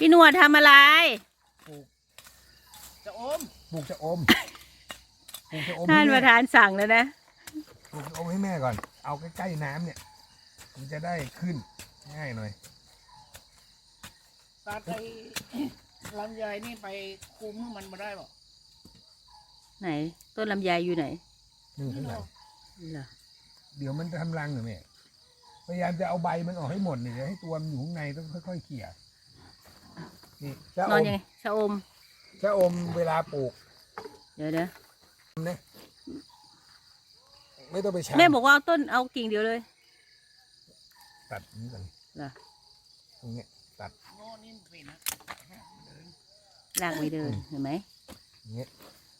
พี่หนวดทำอะไรปลูกจะอมปลูกจะอม ปลูกจะอมท่านให้ประแม่ธานสั่งแล้วนะปลูกจะอมให้แม่ก่อน เอาใกล้ๆน้ำเนี่ย มันจะได้ขึ้นง่ายหน่อย ตัดไอ้ ลำไยนี่ไปคุมให้มันมาได้ป่ะไหน ต้นลำไยอยู่ไหนนี่ข้างหลังเหรอเดี๋ยวมันจะทำรังเหรอแม่ พยายามจะเอาใบมันออกให้หมดเนี่ยเดี๋ยวให้ตัวมันอยู่ข้างในต้องค่อยๆเขี่ย นี่ชะนออนมยังไงชะอม ชะอมเวลาปลูกเดี๋ยวเดี๋ยวนะไม่ต้องไปใช้แม่บอกว่าเอาต้นเอากิ่งเดียวเลยตัดนี้ก่อนเหรอตรงเนี้ยตัดโน่นนี่เป็นนะลากไปเดินเห็นไหม อย่างเงี้ย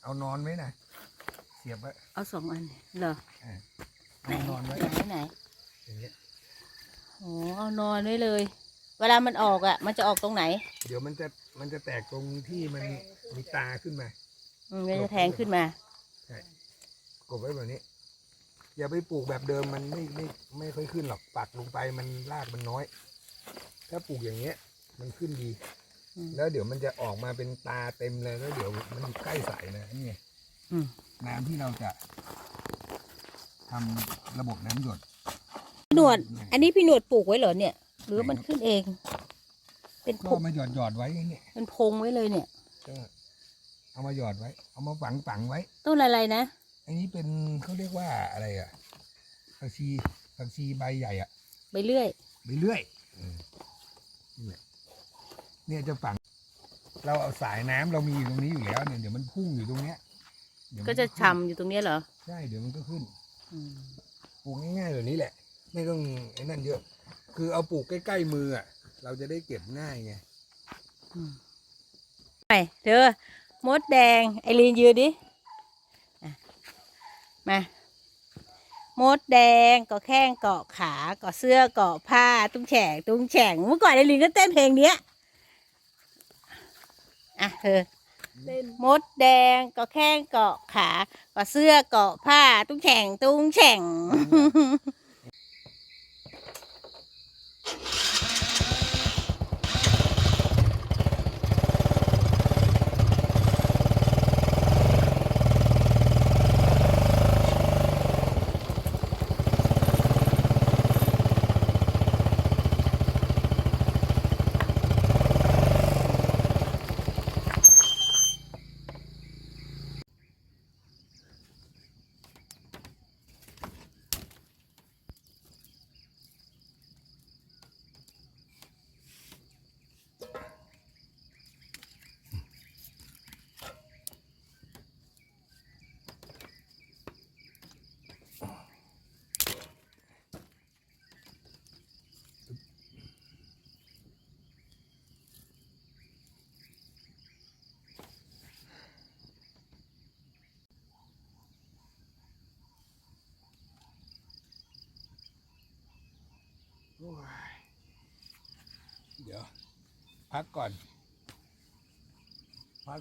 เอานอนไว้นะเสียบไว้เอาสองอันเหรอเอานอนไว้ไหนไหนอย่างเงี้ยโอ้เอานอนไว้เลย เวลามันออกอะ มันจะออกตรงไหนเดี๋ยวมันจะมันจะแตกตรงที่มันมีตาขึ้นมา อืมมันจะแทงขึ้นมากบไว้แบบนี้ อย่าไปปลูกแบบเดิมมันไม่ไม่ไม่ค่อยขึ้นหรอกปักลงไปมันรากมันน้อย ถ้าปลูกอย่างเงี้ย มันขึ้นดี อืม แล้วเดี๋ยวมันจะออกมาเป็นตาเต็มเลยแล้วเดี๋ยวมันอยู่ใกล้ใสนะนี่ไงอืมน้ำที่เราจะทำระบบน้ำหยดพี่หนวด อันนี้พี่หนวดปลูกไว้เหรอเนี่ย หรือมันขึ้นเอง เป็นพก็งมาหยอดหยอดไว้อย่างเงี้ยเป็นพงไว้เลยเนี่ย ก็เอามาหยอดไว้ เอามาฝังฝังไว้ ต้นอะไรนะ อันนี้เป็นเขาเรียกว่าอะไรอะผักชีผักชีใบใหญ่อะไปเรื่อย ไปเรื่อยอืมนี่แหละเนี่ยจะฝัง เราเอาสายน้ำเรามีอยู่ตรงนี้อยู่แล้วเนี่ยเดี๋ยวมันพุ่งอยู่ตรงเนี้ยเดี๋ยวมันก็จะขึ้นฉ่ำอยู่ตรงเนี้ยเหรอใช่เดี๋ยวมันก็ขึ้น อืม ปลูกง่ายๆแบบนี้แหละ ไม่ต้องไอ้นั่นเยอะ คือเอาปลูกใกล้ๆมืออะ เราจะได้เก็บง่ายไงอืมไปเธอมดแดง ไอรีนยืนดิอะมามดแดงก็แข้งเกาะขาเกาะเสื้อเกาะผ้า ตุ้งแฉงตุ้งแฉงเมื่อก่อนไอรีนก็เต้นเพลงเนี้ยอะเธอมดแดงก็แข้งเกาะขาเกาะเสื้อเกาะผ้า ตุ้งแฉงตุ้งแฉง โอ้ยเดี๋ยว พักก่อน พัก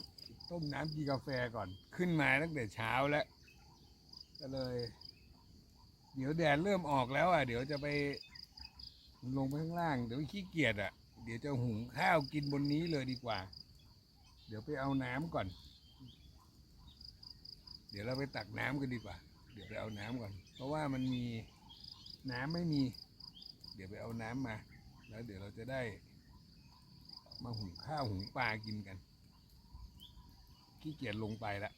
ต้มน้ำกินกาแฟก่อน ขึ้นมาตั้งแต่เช้าแล้ว ก็เลย เดี๋ยวแดดเริ่มออกแล้วอะ เดี๋ยวจะไปลงไปข้างล่าง เดี๋ยวขี้เกียจอะ เดี๋ยวจะหุงข้าวกินบนนี้เลยดีกว่า เดี๋ยวไปเอาน้ำก่อน เดี๋ยวเราไปตักน้ำกันดีกว่า เดี๋ยวไปเอาน้ำก่อน เพราะว่ามันมีน้ำไม่มี เดี๋ยวไปเอาน้ำมา แล้วเดี๋ยวเราจะได้ มาหุงข้าวหุงปลากินกันขี้เกียจลงไปละ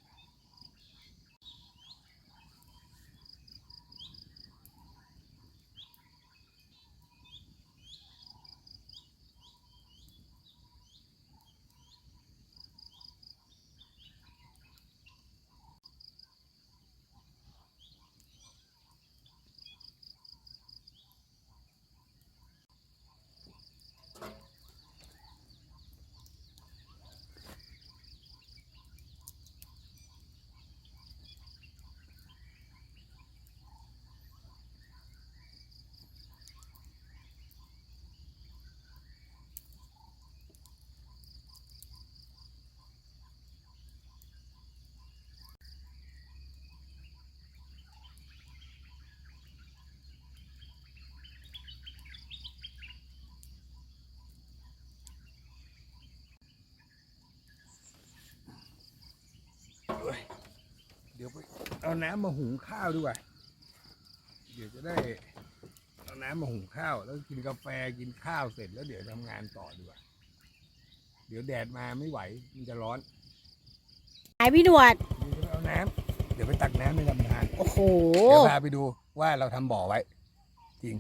ดี๋ยวไปเอาน้ำมาหุงข้าวดีกว่า เดี๋ยวจะได้เอาน้ำมาหุงข้าว แล้วกินกาแฟกินข้าวเสร็จแล้วเดี๋ยวทำงานต่อดีกว่า เดี๋ยวแดดมาไม่ไหวมันจะร้อนหายพี่หนวด เดี๋ยวจะไปเอาน้ำเดี๋ยวไปตักน้ำในลำธารโอ้โห เดี๋ยวพาไปดูว่าเราทำบ่อไว้ จริง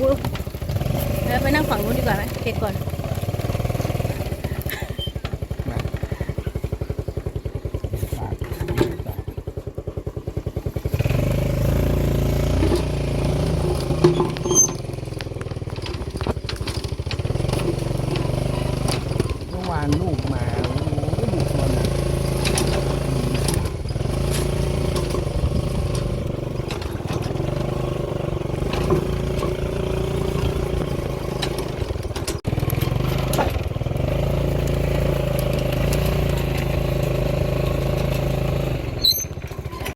อุ๊ยเออไปนั่งฝั่งนู้นดีกว่าไหมเก็บก่อนานลูกมา